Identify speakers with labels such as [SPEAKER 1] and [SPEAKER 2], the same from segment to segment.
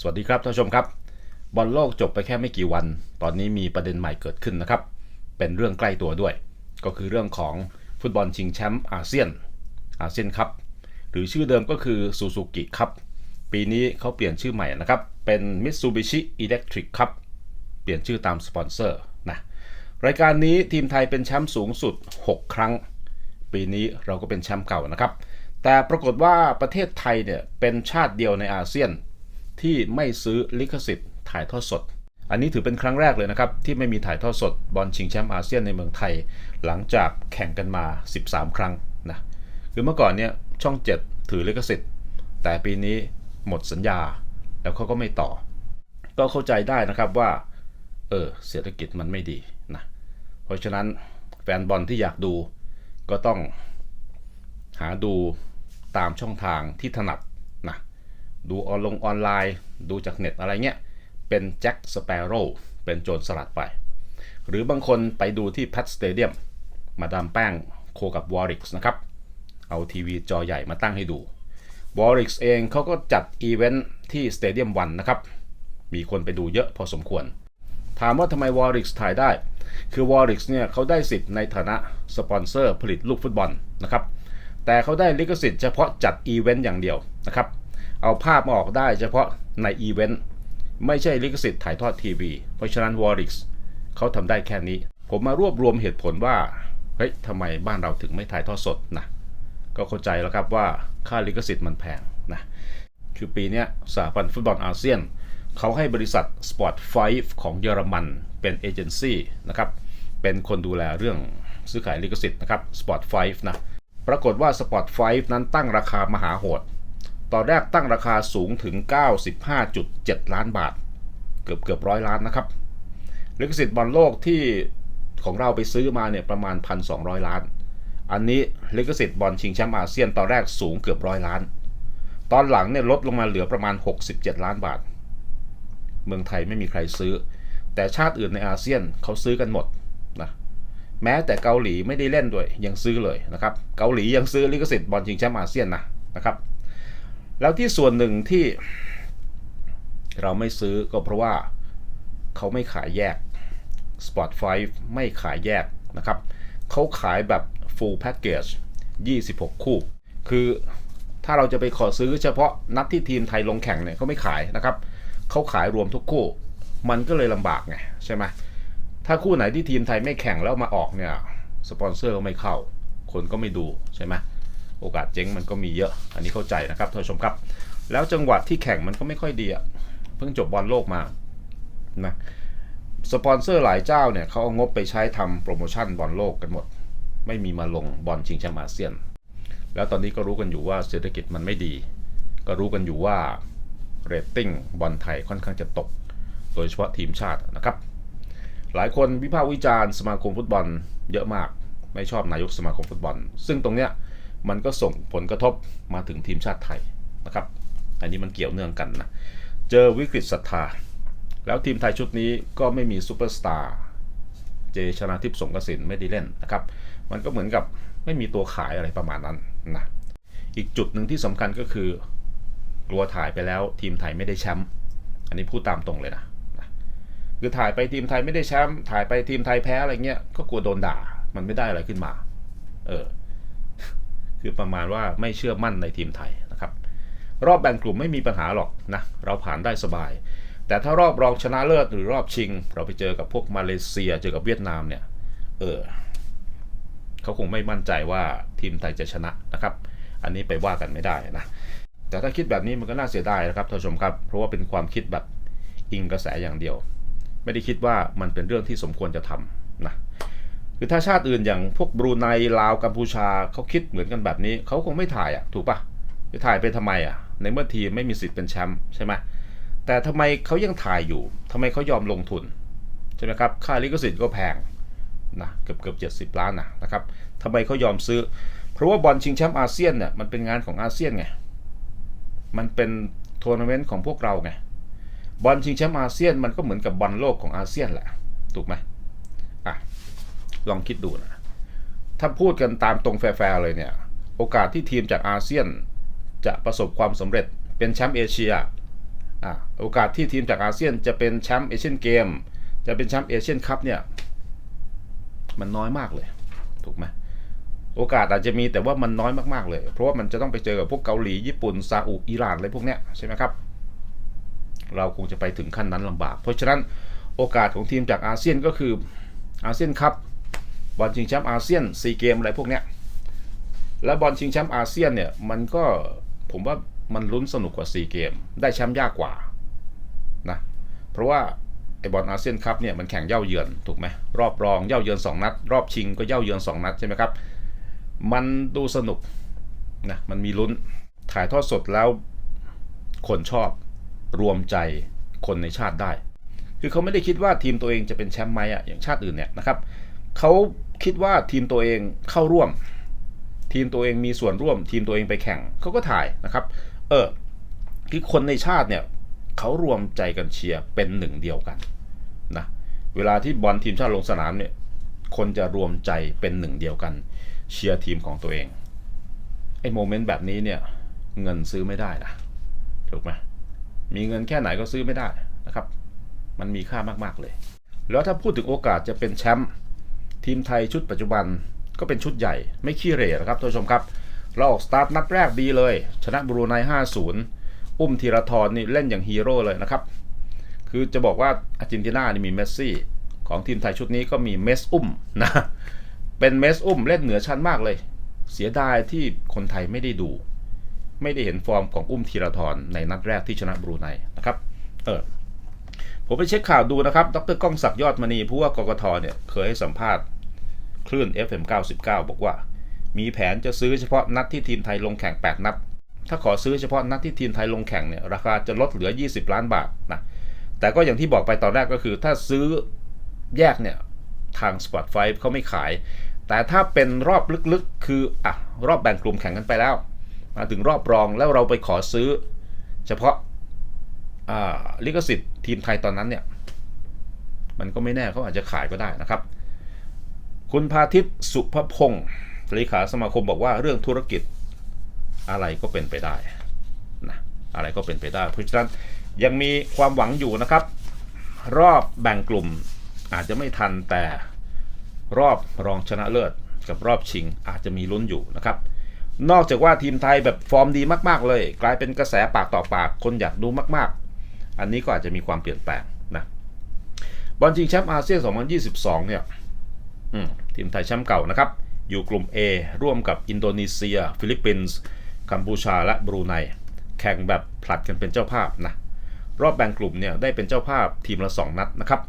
[SPEAKER 1] สวัสดีครับท่านผู้ชมครับบอลโลกจบไปแค่ไม่กี่วัน ตอนนี้มีประเด็นใหม่เกิดขึ้นนะครับ เป็นเรื่องใกล้ตัวด้วย ก็คือเรื่องของฟุตบอลชิงแชมป์อาเซียนอาเซียนคัพหรือชื่อเดิมก็คือซูซูกิคัพปีนี้เขาเปลี่ยนชื่อใหม่นะครับ เป็น Mitsubishi Electric Cup เปลี่ยนชื่อตามสปอนเซอร์นะรายการนี้ทีมไทยเป็นแชมป์สูงสุด 6 ครั้ง ปีนี้เราก็เป็นแชมป์เก่านะครับ แต่ปรากฏว่าประเทศไทยเนี่ยเป็นชาติเดียวในอาเซียน ที่ไม่ซื้อลิขสิทธิ์ถ่ายทอดสด อันนี้ถือเป็นครั้งแรกเลยนะครับ ที่ไม่มีถ่ายทอดสดบอลชิงแชมป์อาเซียนในเมืองไทย หลังจากแข่งกันมา 13 ครั้งนะคือเมื่อก่อนเนี่ยช่อง 7 ถือลิขสิทธิ์ แต่ปีนี้หมดสัญญา แล้วเขาก็ไม่ต่อ ก็เข้าใจได้นะครับว่าเออเศรษฐกิจมันไม่ดีนะเพราะฉะนั้นแฟนบอลที่อยากดูก็ต้องหาดูตามช่องทางที่ถนัด ดูออนลงออนไลน์ ดูจากเน็ตอะไรเงี้ย เป็นแจ็คสเปโร่เป็นโจรสลัดไป หรือบางคนไปดูที่แพทสเตเดียมมาดามแป้งโคกับวอริกส์นะครับ เอาทีวีจอใหญ่มาตั้งให้ดูวอริกส์เองเขาก็จัดอีเวนท์ที่สเตเดียมวันนะครับ มีคนไปดูเยอะพอสมควร ถามว่าทำไมวอริกส์ถ่ายได้ คือวอริกส์เนี่ยเขาได้สิทธิ์ในฐานะสปอนเซอร์ผลิตลูกฟุตบอลนะครับ แต่เขาได้ลิขสิทธิ์เฉพาะจัดอีเวนต์อย่างเดียวนะครับ เอาภาพมาออกได้เฉพาะในอีเวนต์ไม่ใช่ลิขสิทธิ์ถ่ายทอดทีวี เพราะฉะนั้นวอริกส์เขาทำได้แค่นี้ ผมมารวบรวมเหตุผลว่า เฮ้ยทำไมบ้านเราถึงไม่ถ่ายทอดสดนะก็เข้าใจแล้วครับว่าค่าลิขสิทธิ์มันแพงนะคือปีนี้สหพันธ์ฟุตบอลอาเซียน เขาให้บริษัท Sport 5 ของเยอรมันเป็นเอเจนซี่นะครับ เป็นคนดูแลเรื่องซื้อขายลิขสิทธิ์นะครับ Sport 5 นะ ปรากฏว่า Sport 5 นั้นตั้งราคามหาโหด ตอนแรกตั้งราคาสูงถึง 95.7 ล้านบาท เกือบเกือบร้อยล้านนะครับลิขสิทธิ์บอลโลกที่ของเราไปซื้อมาเนี่ยประมาณ 1,200 ล้าน อันนี้ลิขสิทธิ์บอลชิงแชมป์อาเซียนตอนแรกสูงเกือบร้อยล้าน ตอนหลังเนี่ยลดลงมาเหลือประมาณ 67 ล้านบาท เมืองไทยไม่มีใครซื้อ แต่ชาติอื่นในอาเซียนเขาซื้อกันหมดนะแม้แต่เกาหลีไม่ได้เล่นด้วยยังซื้อเลยนะครับ เกาหลียังซื้อลิขสิทธิ์บอลชิงแชมป์อาเซียนนะนะครับ แล้วที่ส่วนหนึ่งที่เราไม่ซื้อก็เพราะว่าเขาไม่ขายแยก Spot 5 ไม่ขายแยกนะครับ เขาขายแบบ full package 26 คู่ คือถ้าเราจะไปขอซื้อเฉพาะนัดที่ทีมไทยลงแข่งเนี่ยเขาไม่ขายนะครับ เขาขายรวมทุกคู่ มันก็เลยลำบากไงใช่ไหมถ้าคู่ไหนที่ทีมไทยไม่แข่งแล้วมาออกเนี่ย สปอนเซอร์ก็ไม่เข้า คนก็ไม่ดูใช่ไหม โอกาสเจ๊งมันก็มีเยอะ อันนี้เข้าใจนะครับท่านผู้ชมครับ แล้วจังหวัดที่แข่งมันก็ไม่ค่อยดีอะเพิ่งจบบอลโลกมานะสปอนเซอร์หลายเจ้าเนี่ยเขาเอางบไปใช้ทำโปรโมชั่นบอลโลกกันหมด ไม่มีมาลงบอลชิงแชมป์อาเซียน แล้วตอนนี้ก็รู้กันอยู่ว่าเศรษฐกิจมันไม่ดี ก็รู้กันอยู่ว่าเรตติ้งบอลไทยค่อนข้างจะตก โดยเฉพาะทีมชาตินะครับ หลายคนวิพากษ์วิจารณ์สมาคมฟุตบอลเยอะมาก ไม่ชอบนายกสมาคมฟุตบอล ซึ่งตรงเนี้ย มันก็ส่งผลกระทบมาถึงทีมชาติไทยนะครับ อันนี้มันเกี่ยวเนื่องกันนะ เจอวิกฤตศรัทธา แล้วทีมไทยชุดนี้ก็ไม่มีซูเปอร์สตาร์เจชนาทิพย์สงกสินไม่ได้เล่นนะครับ มันก็เหมือนกับไม่มีตัวขายอะไรประมาณนั้นนะ อีกจุดหนึ่งที่สำคัญก็คือกลัวถ่ายไปแล้วทีมไทยไม่ได้แชมป์ อันนี้พูดตามตรงเลยนะนะคือถ่ายไปทีมไทยไม่ได้แชมป์ ถ่ายไปทีมไทยแพ้อะไรเงี้ย ก็กลัวโดนด่า มันไม่ได้อะไรขึ้นมา เออ คือประมาณว่าไม่เชื่อมั่นในทีมไทยนะครับ รอบแบ่งกลุ่มไม่มีปัญหาหรอกนะ เราผ่านได้สบาย แต่ถ้ารอบรองชนะเลิศหรือรอบชิง เราไปเจอกับพวกมาเลเซียเจอกับเวียดนามเนี่ย เออเขาคงไม่มั่นใจว่าทีมไทยจะชนะนะครับ อันนี้ไปว่ากันไม่ได้นะ แต่ถ้าคิดแบบนี้มันก็น่าเสียดายนะครับท่านผู้ชมครับ เพราะว่าเป็นความคิดแบบอิงกระแสอย่างเดียว ไม่ได้คิดว่ามันเป็นเรื่องที่สมควรจะทำนะ คือถ้าชาติอื่นอย่างพวกบรูไนลาวกัมพูชาเขาคิดเหมือนกันแบบนี้เขาคงไม่ถ่ายอะถูกปะจะถ่ายไปทำไมอะ ในเมื่อทีมไม่มีสิทธิ์เป็นแชมป์ใช่ไหมแต่ทำไมเขายังถ่ายอยู่ทำไมเขายอมลงทุนใช่ไหมครับค่าลิขสิทธิ์ก็แพงนะเกือบเกือบเจ็ดสิบล้านนะนะครับทำไมเขายอมซื้อ เพราะว่าบอลชิงแชมป์อาเซียนเนี่ยมันเป็นงานของอาเซียนไงมันเป็นทัวร์นาเมนต์ของพวกเราไงบอลชิงแชมป์อาเซียนมันก็เหมือนกับบอลโลกของอาเซียนแหละถูกไหม ลองคิดดูนะ ถ้าพูดกันตามตรงแฟร์ๆเลยเนี่ย โอกาสที่ทีมจากอาเซียน จะประสบความสำเร็จเป็นแชมป์เอเชียอะโอกาสที่ทีมจากอาเซียนจะเป็นแชมป์เอเชียนเกม จะเป็นแชมป์เอเชียนคัพเนี่ย มันน้อยมากเลย ถูกไหมโอกาสอาจจะมีแต่ว่ามันน้อยมากๆเลย เพราะว่ามันจะต้องไปเจอกับพวกเกาหลี ญี่ปุ่นซาอุอิหร่านอะไรพวกเนี้ยใช่ไหมครับ เราคงจะไปถึงขั้นนั้นลำบาก เพราะฉะนั้นโอกาสของทีมจากอาเซียนก็คืออาเซียนคัพ บอลชิงแชมป์อาเซียนซีเกมอะไรพวกเนี้ยแล้วบอลชิงแชมป์อาเซียนเนี่ยมันก็ผมว่ามันลุ้นสนุกกว่าซีเกม ได้แชมป์ยากกว่านะเพราะว่าไอบอลอาเซียนคัพเนี่ยมันแข่งเย่าเยือนถูกไหมรอบรองเย่าเยือน 2 นัด รอบชิงก็เย่าเยือน 2 นัดใช่ไหมครับมันดูสนุกนะมันมีลุ้นถ่ายทอดสดแล้วคนชอบรวมใจคนในชาติได้ คือเขาไม่ได้คิดว่าทีมตัวเองจะเป็นแชมป์ไหมอะอย่างชาติอื่นเนี่ยนะครับเขา คิดว่าทีมตัวเองเข้าร่วม ทีมตัวเองมีส่วนร่วม ทีมตัวเองไปแข่งเขาก็ถ่ายนะครับ เออคือคนในชาติเนี่ยเขารวมใจกันเชียร์เป็นหนึ่งเดียวกันนะเวลาที่บอลทีมชาติลงสนามเนี่ยคนจะรวมใจเป็นหนึ่งเดียวกัน เชียร์ทีมของตัวเองไอ้โมเมนต์แบบนี้เนี่ยเงินซื้อไม่ได้นะถูกไหมมีเงินแค่ไหนก็ซื้อไม่ได้นะครับ มันมีค่ามากๆเลย แล้วถ้าพูดถึงโอกาสจะเป็นแชมป์ ทีมไทยชุดปัจจุบันก็เป็นชุดใหญ่ไม่ขี้เหร่นะครับท่านผู้ชมครับ เราออกสตาร์ทนัดแรกดีเลย ชนะบรูไน5-0 อุ้มธีรทรนี่เล่นอย่างฮีโร่เลยนะครับ คือจะบอกว่าอาร์เจนตินานี่มีเมสซี่ของทีมไทยชุดนี้ก็มีเมสอุ้มนะเป็นเมสอุ้มเล่นเหนือชั้นมากเลย เสียดายที่คนไทยไม่ได้ดู ไม่ได้เห็นฟอร์มของอุ้มธีรทรในนัดแรกที่ชนะบรูไนนะครับเออผมไปเช็คข่าวดูนะครับ ดรก้องศักดิ์ยอดมณีผู้ว่ากกทเนี่ยเคยให้สัมภาษณ์ คลื่น FM 99 บอกว่า มีแผนจะซื้อเฉพาะนัดที่ทีมไทยลงแข่ง 8 นัด ถ้าขอซื้อเฉพาะนัดที่ทีมไทยลงแข่งเนี่ยราคาจะลดเหลือ 20 ล้านบาทนะแต่ก็อย่างที่บอกไปตอนแรกก็คือ ถ้าซื้อแยกเนี่ยทาง Spotify เขาไม่ขาย แต่ถ้าเป็นรอบลึกๆ คืออะรอบแบ่งกลุ่มแข่งกันไปแล้ว มาถึงรอบรองแล้วเราไปขอซื้อ เฉพาะลิขสิทธิ์ทีมไทยตอนนั้นเนี่ยมันก็ไม่แน่เขาอาจจะขายก็ได้นะครับ คุณพาทิตสุภพงศ์เลขาสมาคมบอกว่าเรื่องธุรกิจอะไรก็เป็นไปได้นะอะไรก็เป็นไปได้ เพราะฉะนั้นยังมีความหวังอยู่นะครับ รอบแบ่งกลุ่มอาจจะไม่ทันแต่รอบรองชนะเลิศกับรอบชิงอาจจะมีลุ้นอยู่นะครับ นอกจากว่าทีมไทยแบบฟอร์มดีมาก ๆ เลย กลายเป็นกระแสปากต่อปากคนอยากดูมาก ๆ อันนี้ก็อาจจะมีความเปลี่ยนแปลงนะบอลชิงแชมป์อาเซียน 2022 เนี่ย อืม ทีมไทยแชมป์เก่านะครับ อยู่กลุ่ม A ร่วมกับอินโดนีเซีย ฟิลิปปินส์กัมพูชาและบรูไนแข่งแบบผลัดกันเป็นเจ้าภาพนะรอบแบ่งกลุ่มเนี่ยได้เป็นเจ้าภาพทีมละ 2 นัดนะครับ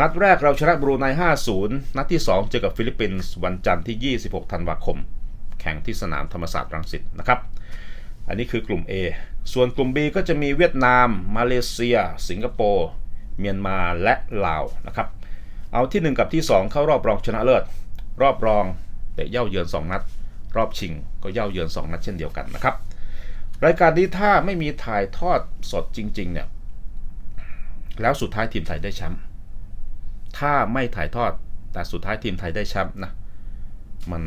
[SPEAKER 1] นัดแรกเราชนะบรูไน 5-0 นัดที่ 2 เจอกับฟิลิปปินส์วันจันทร์ที่ 26 ธันวาคม แข่งที่สนามธรรมศาสตร์รังสิตนะครับ อันนี้คือกลุ่ม A ส่วนกลุ่ม B ก็จะมีเวียดนาม มาเลเซีย สิงคโปร์ เมียนมาและลาวนะครับ เอาที่ 1 กับที่ 2 เข้ารอบรองชนะเลิศ รอบรองเตะเย่าเยือน 2 นัด รอบชิงก็เย่าเยือน 2 นัดเช่นเดียวกันนะครับ รายการนี้ถ้าไม่มีถ่ายทอดสดจริงๆเนี่ยแล้วสุดท้ายทีมไทยได้แชมป์ถ้าไม่ถ่ายทอดแต่สุดท้ายทีมไทยได้แชมป์นะมัน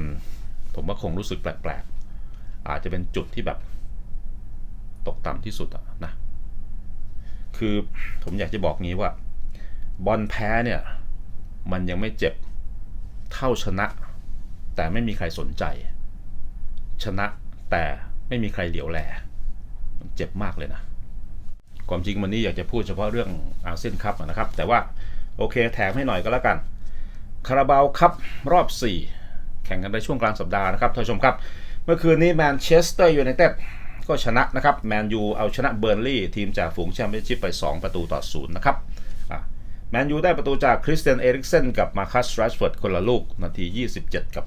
[SPEAKER 1] ผมว่าคงรู้สึกแปลกๆ อาจจะเป็นจุดที่แบบตกต่ำที่สุดอะนะคือผมอยากจะบอกงี้ว่า บอลแพ้เนี่ย มันยังไม่เจ็บ เท่าชนะ แต่ไม่มีใครสนใจ ชนะแต่ไม่มีใครเหลียวแลมันเจ็บมากเลยนะ ความจริงวันนี้อยากจะพูดเฉพาะเรื่องอาเซียนคัพนะครับ แต่ว่าโอเคแถมให้หน่อยก็แล้วกันคาราบาวคัพรอบ 4 แข่งกันในช่วงกลางสัปดาห์นะครับท่านผู้ชมครับ เมื่อคืนนี้แมนเชสเตอร์ยูไนเต็ดก็ชนะนะครับแมนยูเอาชนะเบอร์นลี่ทีมจากฝูงแชมเปี้ยนชิพไป 2 ประตูต่อศูนย์นะครับ แมนยูได้ประตูจากคริสเตียนเอริกเซนกับมาคัสรัชฟอร์ดคนละลูก นาที 27 กับ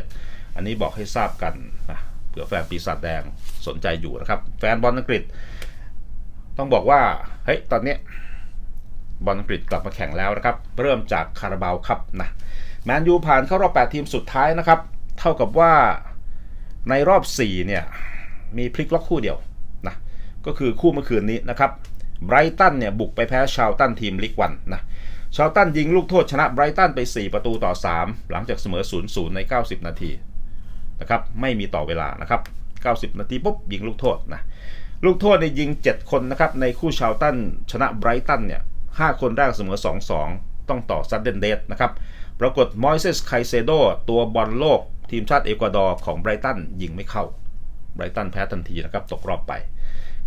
[SPEAKER 1] 57 อันนี้บอกให้ทราบกันนะเผื่อแฟนปีศาจแดงสนใจอยู่นะครับ แฟนบอลอังกฤษ ต้องบอกว่า เฮ้ย ตอนนี้บอลอังกฤษกลับมาแข่งแล้วนะครับ เริ่มจากคาราบาวครับนะแมนยูผ่านเข้ารอบ 8 ทีมสุดท้ายนะครับ เท่ากับว่าในรอบ 4 เนี่ย มีพลิกล็อกคู่เดียวนะก็คือคู่เมื่อคืนนี้นะครับ ไบรตันเนี่ยบุกไปแพ้ชาวตันทีมลิกวันนะชาวตันยิงลูกโทษชนะไบรตันไป 4 ประตูต่อ 3 หลังจากเสมอ 0-0 ใน 90 นาทีนะครับไม่มีต่อเวลานะครับ 90 นาทีปุ๊บยิงลูกโทษนะลูกโทษในยิง 7 คนนะครับในคู่ชาวตันชนะไบรตันเนี่ยหคนแรกเสมอ 2-2 ต้องต่อซัดเดนเดสนะครับปรากฏมอยเซสไคเซโดตัวบอลโลก ทีมชาติเอกวาดอร์ของไบรตันยิงไม่เข้าไบรตันแพ้ทันทีนะครับตกรอบไป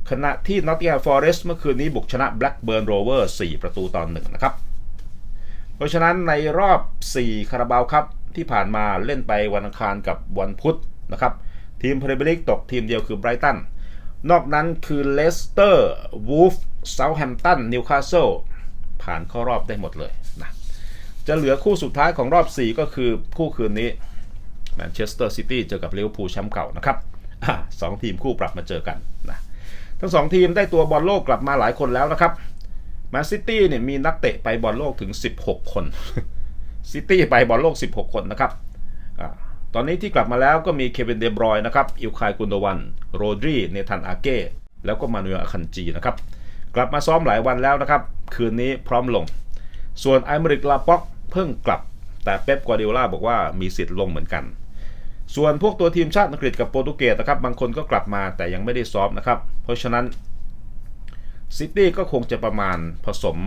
[SPEAKER 1] ขณะที่นอตติงแฮมฟอเรสต์เมื่อคืนนี้บุกชนะแบล็กเบิร์นโรเวอร์4ประตูต่อหนึ่งนะครับ เพราะฉะนั้นในรอบ 4 คาราบาวครับที่ผ่านมาเล่นไปวันอังคารกับวันพุธนะครับ ทีมพรีเมียร์ลีกตกทีมเดียวคือไบรตัน นอกนั้นคือเลสเตอร์วูฟเซาท์แฮมป์ตันนิวคาสเซิลผ่านเข้ารอบได้หมดเลยนะจะเหลือคู่สุดท้ายของรอบ 4 ก็คือคู่คืนนี้แมนเชสเตอร์ซิตี้เจอกับลิเวอร์พูลแชมป์เก่านะครับอสองทีมคู่ปรับมาเจอกันนะ ทั้งสองทีมได้ตัวบอลโลกกลับมาหลายคนแล้วนะครับแมนซิตี้เนี่ยมีนักเตะไปบอลโลกถึง 16 คนซิตี้ไปบอลโลก 16 คนนะครับอตอนนี้ที่กลับมาแล้วก็มีเควินเดบรอยนะครับ อิลคายกุนโดวัน โรดรีเนทันอาเก้ แล้วก็มานูเอลอาคันจีนะครับ กลับมาซ้อมหลายวันแล้วนะครับ คืนนี้พร้อมลง ส่วนไอเมริกลาป็อกเพิ่งกลับ แต่เป๊ปกัวเดโอลาบอกว่ามีสิทธิ์ลงเหมือนกัน ส่วนพวกตัวทีมชาติอังกฤษกับโปรตุเกสนะครับบางคนก็กลับมาแต่ยังไม่ได้ซ้อมนะครับ เพราะฉะนั้นซิตี้ก็คงจะประมาณผสม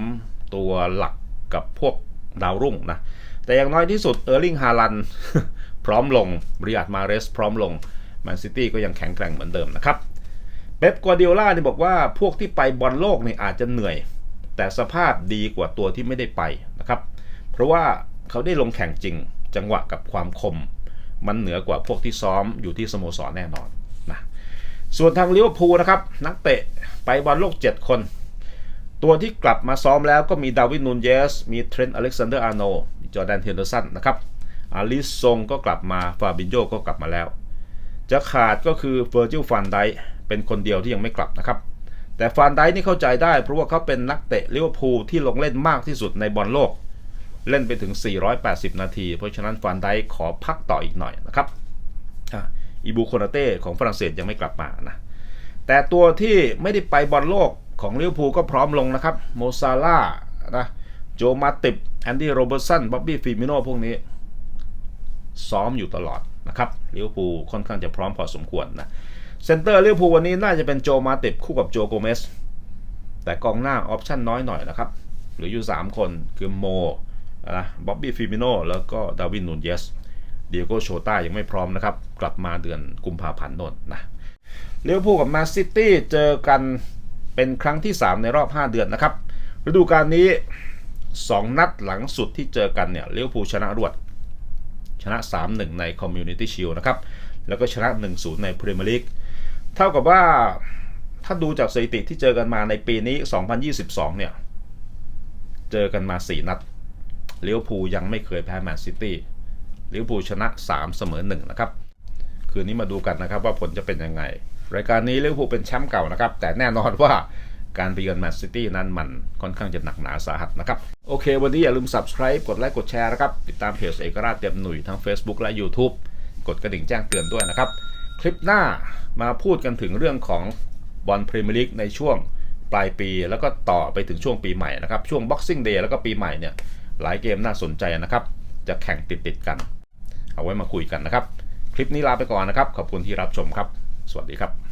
[SPEAKER 1] ตัวหลักกับพวกดาวรุ่งนะ แต่อย่างน้อยที่สุดเออร์ลิงฮาลันพร้อมลงบริอัดมาเรสพร้อมลงแมนซิตี้ก็ยังแข็งแกร่งเหมือนเดิมนะครับเป๊ปกัวเดียล่าเนี่ยบอกว่าพวกที่ไปบอลโลกเนี่ยอาจจะเหนื่อย แต่สภาพดีกว่าตัวที่ไม่ได้ไปนะครับ เพราะว่าเขาได้ลงแข่งจริงจังหวะกับความคม มันเหนือกว่าพวกที่ซ้อมอยู่ที่สโมสรแน่นอนนะส่วนทางลิเวอร์พูลนะครับ นักเตะไปบอลโลก 7 คน ตัวที่กลับมาซ้อมแล้วก็มีดาวิดนูนเยส มีเทรนต์อเล็กซานเดอร์อาร์โนจอร์แดนเทนเดอร์สันนะครับอาลิซงก็กลับมาฟาบินโยก็กลับมาแล้ว จะขาดก็คือเฟอร์จิลฟันไดเป็นคนเดียวที่ยังไม่กลับนะครับแต่ฟันไดนี่เข้าใจได้เพราะว่าเขาเป็นนักเตะลิเวอร์พูลที่ลงเล่นมากที่สุดในบอลโลก เล่นไปถึง 480 นาที เพราะฉะนั้นฟันไดขอพักต่ออีกหน่อยนะครับอีบูโคนาเต้ของฝรั่งเศสยังไม่กลับมานะ แต่ตัวที่ไม่ได้ไปบอลโลกของลิเวอร์พูลก็พร้อมลงนะครับ โมซาล่านะโจมาติบแอนดี้โรเบอร์สันบ๊อบบี้ฟิมิโนพวกนี้ ซ้อมอยู่ตลอดนะครับลิเวอร์พูลค่อนข้างจะพร้อมพอสมควรนะเซนเตอร์ลิเวอร์พูลวันนี้น่าจะเป็นโจมาติบคู่กับโจโกเมสแต่กองหน้าออปชั่นน้อยหน่อยนะครับเหลืออยู่ 3 คนคือโม นะบ๊อบบี้ฟิมิโนแล้วก็ดาวินนูนเยสเดียโกโชต้ายังไม่พร้อมนะครับ กลับมาเดือนกุมภาพันธ์นนนะเลิเวพูกับมนซิตี้เจอกันเป็นครั้งที่ 3 ในรอบ 5 เดือนนะครับฤดูกาลนี้ 2 นัดหลังสุดที่เจอกันเนี่ยเลิเวพูชนะรวด ชนะ 3-1 ใน Community Shield นะครับ แล้วก็ชนะ 1-0 ใน Premier League เท่ากับว่าถ้าดูจากสถิติที่เจอกันมาในปีนี้ 2022 เนี่ย เจอกันมา 4 นัด ลิเวอร์พูลยังไม่เคยแพ้แมนซิตี้ลิเวอร์พูลชนะ 3 เสมอ1นะครับ คืนนี้มาดูกันนะครับว่าผลจะเป็นยังไง รายการนี้ลิเวอร์พูลเป็นแชมป์เก่านะครับ แต่แน่นอนว่าการไปเยือนแมนซิตี้นั้นมันค่อนข้างจะหนักหนาสาหัสนะครับ โอเค วันนี้อย่าลืม subscribe กดไลค์กดแชร์นะครับ ติดตามเพจเอกราชเต็มหนุ่ยทั้ง Facebook และ YouTube กดกระดิ่งแจ้งเตือนด้วยนะครับ คลิปหน้ามาพูดกันถึงเรื่องของบอลพรีเมียร์ลีกในช่วงปลายปี แล้วก็ต่อไปถึงช่วงปีใหม่นะครับช่วง Boxing Day แล้วก็ปีใหม่เนี่ย หลายเกมน่าสนใจนะครับ จะแข่งติดๆกัน เอาไว้มาคุยกันนะครับ คลิปนี้ลาไปก่อนนะครับ ขอบคุณที่รับชมครับ สวัสดีครับ